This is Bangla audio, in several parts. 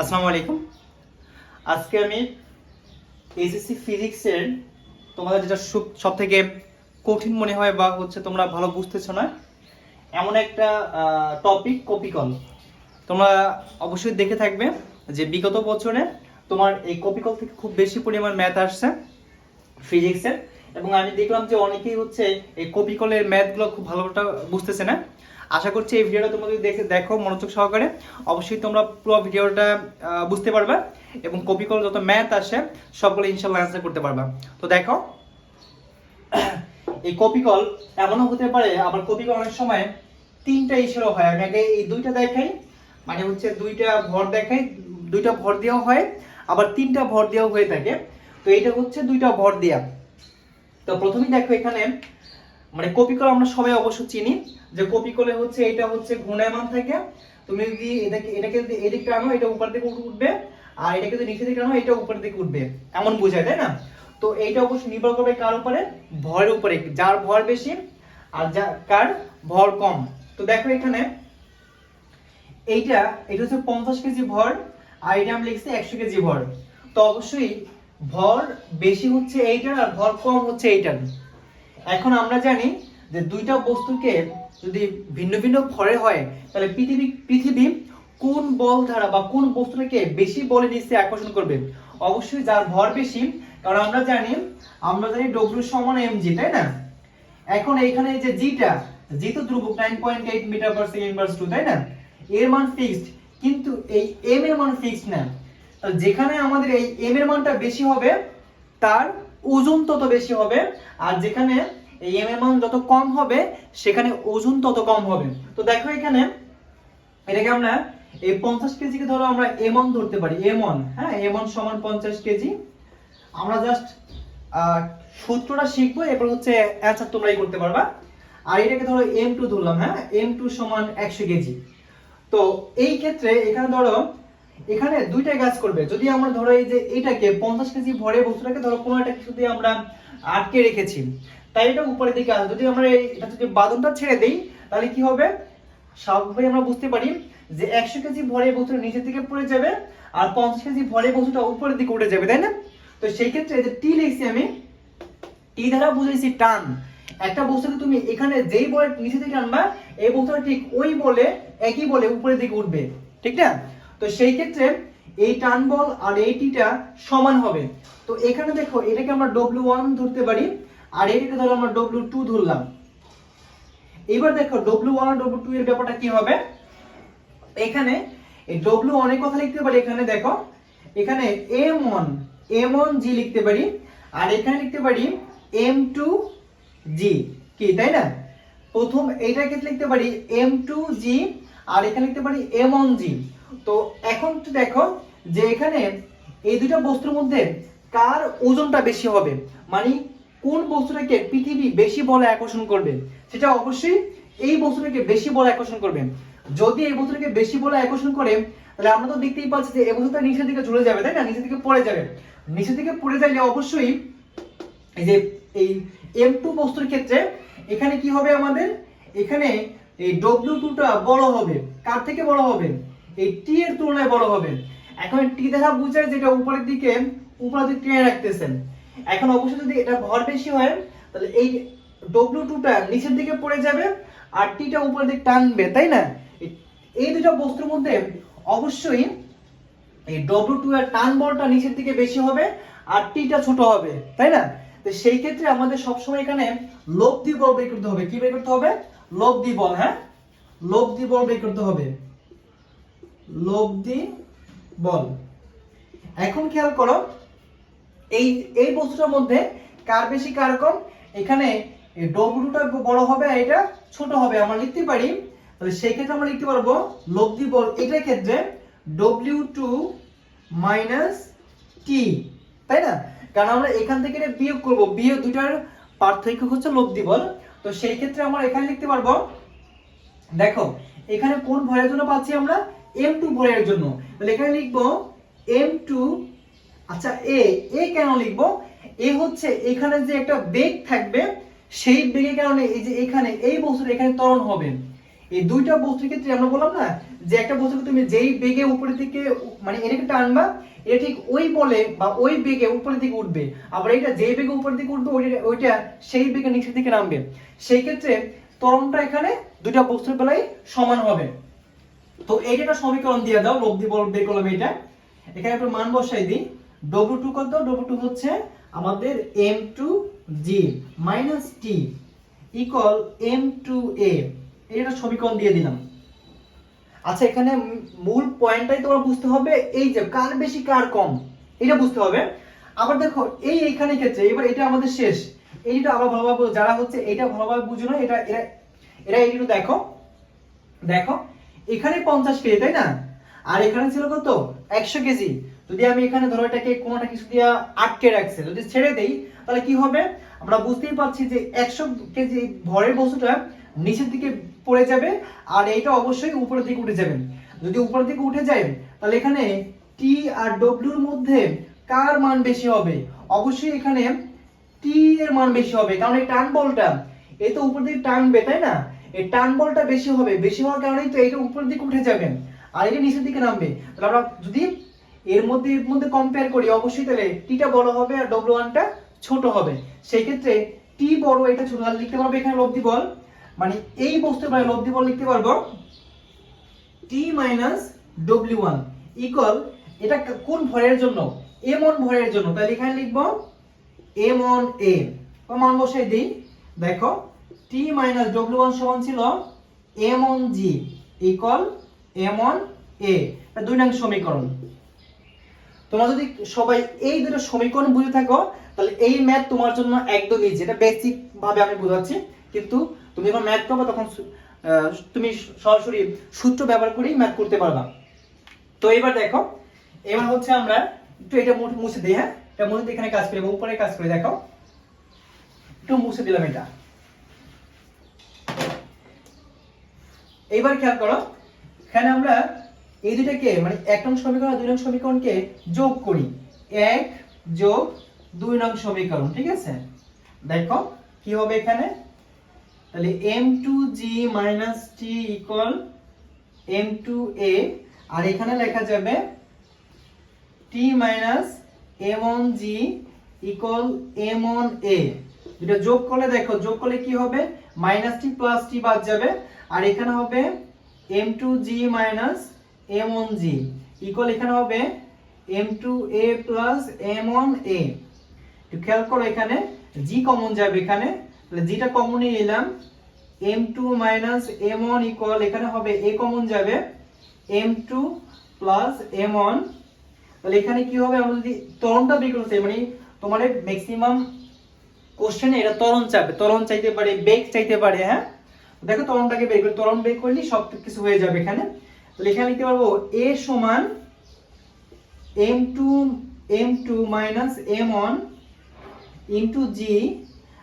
আসসালামু আলাইকুম। আজকে আমি এইচএসসি ফিজিক্সের তোমাদের যেটা সব থেকে কঠিন মনে হয় বা হচ্ছে তোমরা ভালো বুঝতেছো না, এমন একটা টপিক কপিকল তোমরা অবশ্যই দেখে থাকবে যে বিগত বছরে তোমার এই কপিকল থেকে খুব বেশি পরিমাণ ম্যাথ আসছে ফিজিক্সের এবং আমি দেখলাম যে অনেকেই হচ্ছে এই কপিকলের ম্যাথগুলো খুব ভালোটা বুঝতেছে না। আশা করছি এই ভিডিওটা তোমরা যদি দেখে দেখো মনোযোগ সহকারে, অবশ্যই তোমরা পুরো ভিডিওটা বুঝতে পারবে এবং কপিকল যত ম্যাথ আসে, সবগুলো ইনশাল্লাহ অ্যান্সার করতে পারবা। তো দেখো, এই কপিকল এমনও হতে পারে, আবার কপিকল অনেক সময় তিনটা ইস্যুরও হয়। আমি আগে এই দুইটা দেখাই মানে হচ্ছে দুইটা ভর দেখাই, দুইটা ভর দেওয়া হয়, আবার তিনটা ভর দেওয়া হয়ে থাকে। তো এইটা হচ্ছে দুইটা ভর দেওয়া তো প্রথমেই দেখো এখানে মানে কপিকল আমরা সবাই অবশ্য চিনি, যে কপিকলে হচ্ছে এটা হচ্ছে ঘূর্ণায়মান থাকে, তুমি যদি এটাকে এটাকে যদি এদিকে আনো, এটা উপর দিকে উঠবে, আর এটাকে যদি নিচে দিকে আনো, এটা উপর দিকে উঠবে। এমন বোঝায়, তাই না? তো এইটা অবশ্যই নির্ভর করবে কার উপরে? ভরের উপরে, যার ভর বেশি আর যা, কার ভর কম। তো দেখো এখানে, এইটা, এটা হচ্ছে পঞ্চাশ কেজি ভর, আর এটা আমি লিখছি একশো কেজি ভর। তো অবশ্যই ভর বেশি হচ্ছে এইটার আর ভর কম হচ্ছে এইটার। এখন আমরা জানি যে দুইটা বস্তুকে যদি ভিন্ন ভিন্ন ভরে হয়, তাহলে পৃথিবী পৃথিবী কোন বল দ্বারা বা কোন বস্তুটাকে বেশি বলে নিচে আকর্ষণ করবে? অবশ্যই যার ভর বেশি, কারণ আমরা জানি আমরা জানি ডব্লিউ সমান এম জি তাই না? এখন এইখানে এই যে জিটা জি তো ধ্রুবক nine point eight metre per second per two তাই না? এর মান ফিক্সড কিন্তু এই এম এর মান ফিক্সড না। যেখানে আমাদের এই এম এর মানটা বেশি হবে, তার ওজন তত বেশি হবে, আর যেখানে এই এম এর যত কম হবে, সেখানে ওজন তত কম হবে। তো দেখো এখানে, এটাকে আমরা এই পঞ্চাশ কেজিকে ধরো আমরা এম এমন ধরতে পারি এম এমন হ্যাঁ? এম এমন সমান পঞ্চাশ কেজি। আমরা জাস্ট সূত্রটা শিখব, এরপর হচ্ছে অ্যান্সার তোমরাই করতে পারবা। আর এটাকে ধরো এম টু ধরলাম হ্যাঁ? এম টু সমান একশো কেজি। তো এই ক্ষেত্রে এখানে ধরো, এখানে দুইটা কাজ করবে। যদি আমরা ধরো এই যে এটাকে পঞ্চাশ কেজি ভরে বস্তুটাকে ধরো কোনো একটা কিছু দিয়ে আমরা আটকে রেখেছি তাই এটা উপরের দিকে আসবে যদি আমরা এটা যদি বাদনটা ছেড়ে দিই, তাহলে কি হবে? স্বাভাবিকভাবে আমরা বুঝতে পারি যে একশো কেজি ভরে বস্তুটা নিচের দিকে পড়ে যাবে আর পঞ্চাশ কেজি ভরে বস্তুটা উপরের দিকে উঠে যাবে, তাই না? তো সেই ক্ষেত্রে যে টি লিখছি আমি, টি দ্বারা বুঝেছি টান। একটা বস্তুকে তুমি এখানে যেই বলে নিচে থেকে আনবা, এই বস্তুটা ঠিক ওই বলে, একই বলে উপরের দিকে উঠবে। ঠিক না? তো সেই ক্ষেত্রে এই টান বল আর এই টিটা সমান হবে। তো এখানে দেখো, এটাকে আমরা ডব্লিউ ওয়ান ধরতে পারি। আর এটাকে ধরো আমরা ডব্লিউ টু ধরলাম। এবার দেখো ডব্লিউ ওয়ান আর ডব্লিউ টু এর ব্যাপারটা কি হবে? এখানে এই ডব্লিউ অনেক কথা লিখতে পারি, এখানে দেখো, এখানে M one M one G লিখতে পারি, আর এখানে লিখতে পারি এম টু জি কি, তাই না? প্রথম এইটাকে লিখতে পারি? এম টু জি আর এখানে লিখতে পারি এম ওয়ান জি তো এখন দেখো যে এখানে এই দুইটা বস্তুর মধ্যে কার ওজনটা বেশি হবে? মানে কোন বস্তুটাকে পৃথিবী বেশি বলে আকর্ষণ করবে, সেটা অবশ্যই এই বস্তুটাকে বেশি বলে আকর্ষণ করবে। যদি এই বস্তুটাকে বেশি বলে আকর্ষণ করে, তাহলে আমরা তো দেখতেই পাচ্ছি যে এই বস্তুটা নিচের দিকে ঝুলে যাবে, তাই না? নিচের দিকে পড়ে যাবে। নিচের দিকে পড়ে যাইলে অবশ্যই এই যে এই এম টু বস্তুর ক্ষেত্রে এখানে কি হবে আমাদের? এখানে এই ডব্লিউ টুটা বড় হবে। কার থেকে বড় হবে? এই টি এর তুলনায় বড় হবে। এখন টি দেখা বুঝায় যেটা উপরের দিকে উপরের দিকে টেনে রাখতেছেন এখন অবশ্যই যদি এটা ভর বেশি হয়, তাহলে এই ডব্লিউ টুটা নিচের দিকে পড়ে যাবে আর টিটা উপরের দিকে টানবে, তাই না? এই- এই দুটো বস্তুর মধ্যে অবশ্যই এই ডব্লিউ টু এর টান বলটা নিচের দিকে বেশি হবে আর টিটা ছোট হবে, তাই না? তো সেই ক্ষেত্রে আমাদের সবসময় এখানে লব্ধি বল বের করতে হবে। কি বের করতে হবে? লব্ধি বল হ্যাঁ? লব্ধি বল বের করতে হবে। লব্ধি বল। এখন খেয়াল করো এই এই বস্তুটার মধ্যে কার বেশি, কার কম? এখানে ডব্লিউটা বড় হবে আর এটা ছোট হবে, আমরা লিখতে পারি। তাহলে সেই ক্ষেত্রে আমরা লিখতে পারব লব্ধি বল। এটার ক্ষেত্রে ডব্লিউ টু মাইনাস টি তাই না? কারণ আমরা এখান থেকে এটা বিয়োগ করব। বিয়োগ দুটার পার্থক্য হচ্ছে লব্ধি বল। তো সেই ক্ষেত্রে আমরা এখানে লিখতে পারব, দেখো, এখানে কোন ভরের জন্য পাচ্ছি আমরা? এম টু ভরের জন্য। তাহলে এখানে লিখব এম টু আচ্ছা এ এ কেন লিখব? এ হচ্ছে এখানে যে একটা বেগ থাকবে, সেই বেগের কারণে এই যে এখানে এই বস্তুটা এখানে ত্বরণ হবে। এই দুইটা বস্তুর ক্ষেত্রে আমরা বললাম না যে একটা বস্তুকে তুমি যেই বেগে উপরের দিকে মানে এটাকে টানবা এটা ঠিক ওই বলে বা ওই বেগে উপরের দিকে উঠবে। আবার এটা যেই বেগে উপরের দিকে উঠবে, ওইটা ওইটা সেই বেগে নিচের দিকে নামবে। সেই ক্ষেত্রে ত্বরণটা এখানে দুইটা বস্তুর বেলায় সমান হবে। তো এইটা একটা সমীকরণ দিয়ে দাও লব্ধি বল বের করলাম এটা এখানে একটু মান বসাই দিই। ডব্লু টু কত? ডব্লু টু হচ্ছে আমাদের M two G minus T equal M two A এটা সমীকরণ দিয়ে দিলাম। আচ্ছা এখানে মূল পয়েন্টটাই তোমার বুঝতে হবে, এই যে কার বেশি, কার কম, এটা বুঝতে হবে। আবার দেখো, এই এইখানে ক্ষেত্রে এবার এটা আমাদের শেষ। এইটা আবার ভালোভাবে যারা হচ্ছে এটা ভালোভাবে বুঝো না, এটা, এরা এরা একটু দেখো। দেখো, এখানে পঞ্চাশ কেজি তাই না? আর এখানে ছিল কত? একশো কেজি। যদি আমি এখানে ধরো এটাকে কোনোটা কিছু দিয়ে আটকে রাখছে, যদি ছেড়ে দেই, তাহলে কি হবে? আমরা বুঝতেই পারছি যে একশো কেজি ভরের বস্তুটা নিচের দিকে পড়ে যাবে আর এইটা অবশ্যই উপরের দিকে উঠে যাবে। যদি উপরের দিকে উঠে যায়, তাহলে এখানে টি আর ডব্লিউর মধ্যে কার মান বেশি হবে? অবশ্যই এখানে টি এর মান বেশি হবে, কারণ এই টান বলটা এই তো উপর দিকে টানবে, তাই না? এই টান বলটা বেশি হবে, বেশি হওয়ার কারণেই তো এইটা উপরের দিকে উঠে যাবে আর এটা নিচের দিকে নামবে। তাহলে আমরা যদি এর মধ্যে এর মধ্যে কম্পেয়ার করি, অবশ্যই তাহলে টিটা বড় হবে আর ডব্লিউ ওয়ানটা ছোট হবে। সেই ক্ষেত্রে টি বড়, এটা ছোট, তাহলে লিখতে পারব এখানে লব্ধি বল। মানে এই বস্তুর মানে লব্ধি বল লিখতে পারব। T minus W one equal এটা কোন ভরের জন্য? এম ওয়ান ভরের জন্য। তাহলে এখানে লিখব এম অন এ মান বসাই দিই। দেখো টি মাইনাস ডব্লিউ ওয়ান সমান ছিল M one G equal M one A দুই নং সমীকরণ। তোমরা যদি সবাই এই দুটো সমীকরণ বুঝে থাকো, তাহলে এই ম্যাথ তোমার জন্য একদম ইজি এটা বেসিক ভাবে আমি বোঝাচ্ছি। কিন্তু তুমি যখন ম্যাথ করবে, তখন তুমি সরাসরি সূত্র ব্যবহার করেই ম্যাথ করতে পারবা। তো এবার দেখো, এবার হচ্ছে আমরা একটু এটা মুছে দিই হ্যাঁ? এটা মুছে এখানে কাজ করি উপরে কাজ করে দেখো। একটু মুছে দিলাম এটা। এইবার খেয়াল করো, এখানে আমরা এই দুটাকে মানে এক নং সমীকরণ আর দুই নং সমীকরণকে যোগ করি। এক যোগ দুই নং সমীকরণ, ঠিক আছে? দেখো, কি হবে এখানে? তাহলে M two G minus T equal M two A আর এখানে লেখা যাবে T minus M one G equal M one A যেটা যোগ করলে দেখো, যোগ করলে কি হবে? মাইনাস টি প্লাস টি বাদ যাবে। আর এখানে হবে M two G minus M one G equal এখানে হবে M two A plus M one A একটু খেয়াল করো এখানে জি কমন যাবে এখানে। তাহলে জিটা কমন নিয়ে এলাম। M two minus M one equal এখানে হবে এ কমন যাবে। M two plus M one তাহলে এখানে কি হবে? আমরা যদি ত্বরণটা বের করতে মানে তোমার ম্যাক্সিমাম কোশ্চেনে এটা ত্বরণ চাবে ত্বরণ চাইতে পারে, বেগ চাইতে পারে হ্যাঁ? দেখো ত্বরণটাকে বের করি, ত্বরণ বের করলে সব কিছু হয়ে যাবে এখানে। এখানে লিখতে পারব এ সমান M two M two minus M one into G,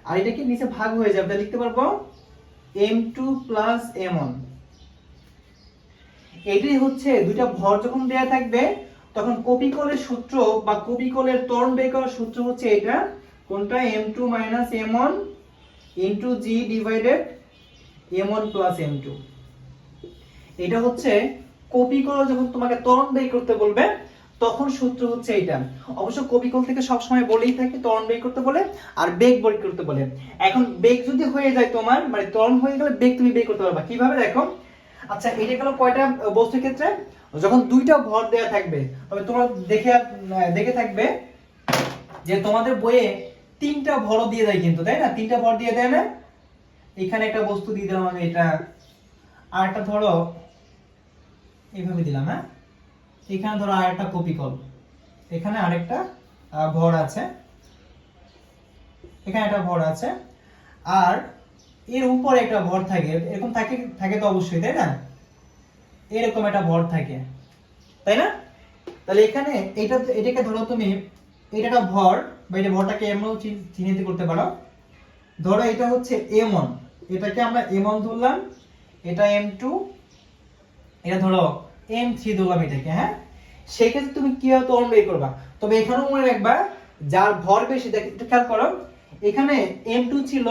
আর এটাকে নিচে ভাগ হয়ে যাবে, তাহলে লিখতে পারব M two plus M one. এটাই হচ্ছে দুইটা ভর যখন দেয়া থাকবে, তখন কপিকলের সূত্র বা কপিকলের তরণ বের করার সূত্র হচ্ছে এটা। কোনটা? M two minus M one into G divided M one plus M two. এটা হচ্ছে কপিকল যখন তোমাকে তরণ বের করতে বলবে, তখন সূত্র হচ্ছে এটা অবশ্য কপিকল থেকে সবসময় বলেই থাকে, ত্বরণ বের করতে বলে আর বেগ বের করতে বলে। এখন বেগ যদি হয়ে যায় তোমার মানে তরণ হয়ে গেলে বেগ তুমি বের করতে পারবা। কীভাবে? দেখো। আচ্ছা এটা গেল কয়টা বস্তুর ক্ষেত্রে? যখন দুইটা ভর দেয়া থাকবে, তবে তোমরা দেখে দেখে থাকবে যে তোমাদের বইয়ে তিনটা ভর দিয়ে দেয় কিন্তু, তাই না? তিনটা ভর দিয়ে দেয় না এখানে একটা বস্তু দিয়ে দিলাম আমি, এটা আর একটা ধরো এইভাবে দিলাম হ্যাঁ? এখানে ধরো আর একটা কপি কল এখানে আরেকটা ভর আছে। এখানে একটা ভর আছে। আর এর উপরে একটা ভর থাকে। এরকম থাকে থাকে তো অবশ্যই, তাই না? এরকম একটা ভর থাকে। তাই না? তাহলে এখানে এটা, এটাকে ধরো তুমি, এটা একটা ভর, বা এটা ভরটাকে এমন চিহ্নিত করতে পারো। ধরো এটা হচ্ছে এম এটাকে আমরা এম ধরলাম। এটা এম টু এটা ধরো এম থ্রি ধরলাম এটাকে হ্যাঁ? সেক্ষেত্রে তুমি কীভাবে ত্বরণ বের করবা? তবে এখানেও মনে রাখবা, যার ভর বেশি, দেখ, একটু খেয়াল করো, এখানে এম টু ছিল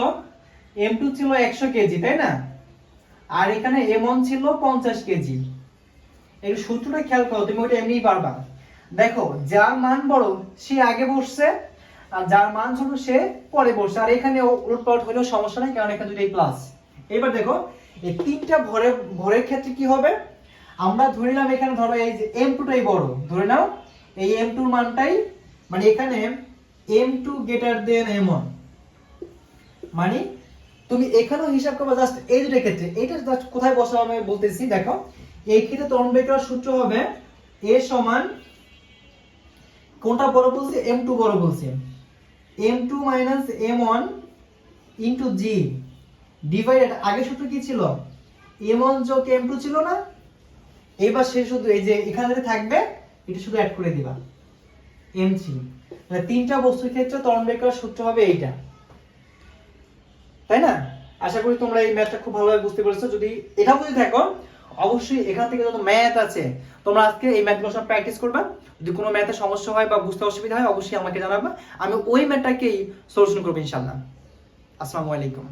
এম টু ছিল একশো কেজি, তাই না? আর এখানে এম ওয়ান ছিল পঞ্চাশ কেজি। এই সূত্রটা খেয়াল করো, তুমি ওইটা এমনিই পারবা। দেখো, যার মান বড়, সে আগে বসছে, আর যার মান ছোট, সে পরে বসছে। আর এখানে উলট পালট হলেও সমস্যা নাই, কারণ এখানে দুটোই প্লাস এবার দেখো, এই তিনটা ভরের ভরের ক্ষেত্রে কি হবে? আমরা ধরে নিলাম এখানে ধরো এই যে এম টুটাই বড়, ধরে নাও এই এম টুর মানটাই মানে এখানে M two greater than M one মানে তুমি এখানেও হিসাব করবে জাস্ট এই দুটো ক্ষেত্রে, এইটা জাস্ট কোথায় বসা আমি বলতেছি, দেখো, এই ক্ষেত্রে তরণ বেকার সূত্র হবে এ সমান, কোনটা বড় বলছি? এম টু বড় বলছি। M two minus M one into G divided আগে সূত্র কি ছিল? এম ওয়ান যোগ এম টু ছিল না এবার সে শুধু এই যে এখানে থাকবে, এটা শুধু অ্যাড করে দিবা। এম থ্রি তিনটা বস্তুর ক্ষেত্রে তরণ বেকার সূত্র হবে এইটা। তাই না? আশা করি তোমরা এই ম্যাথটা খুব ভালোভাবে বুঝতে পেরেছ। যদি এটা বুঝে থাকো, অবশ্যই এখান থেকে যত ম্যাথ আছে, তোমরা আজকে এই ম্যাথগুলো সব প্র্যাকটিস করবা। যদি কোনো ম্যাথে সমস্যা হয় বা বুঝতে অসুবিধা হয়, অবশ্যই আমাকে জানাবা। আমি ওই ম্যাথটাকেই সলিউশন করব ইনশাল্লাহ আসসালামু আলাইকুম।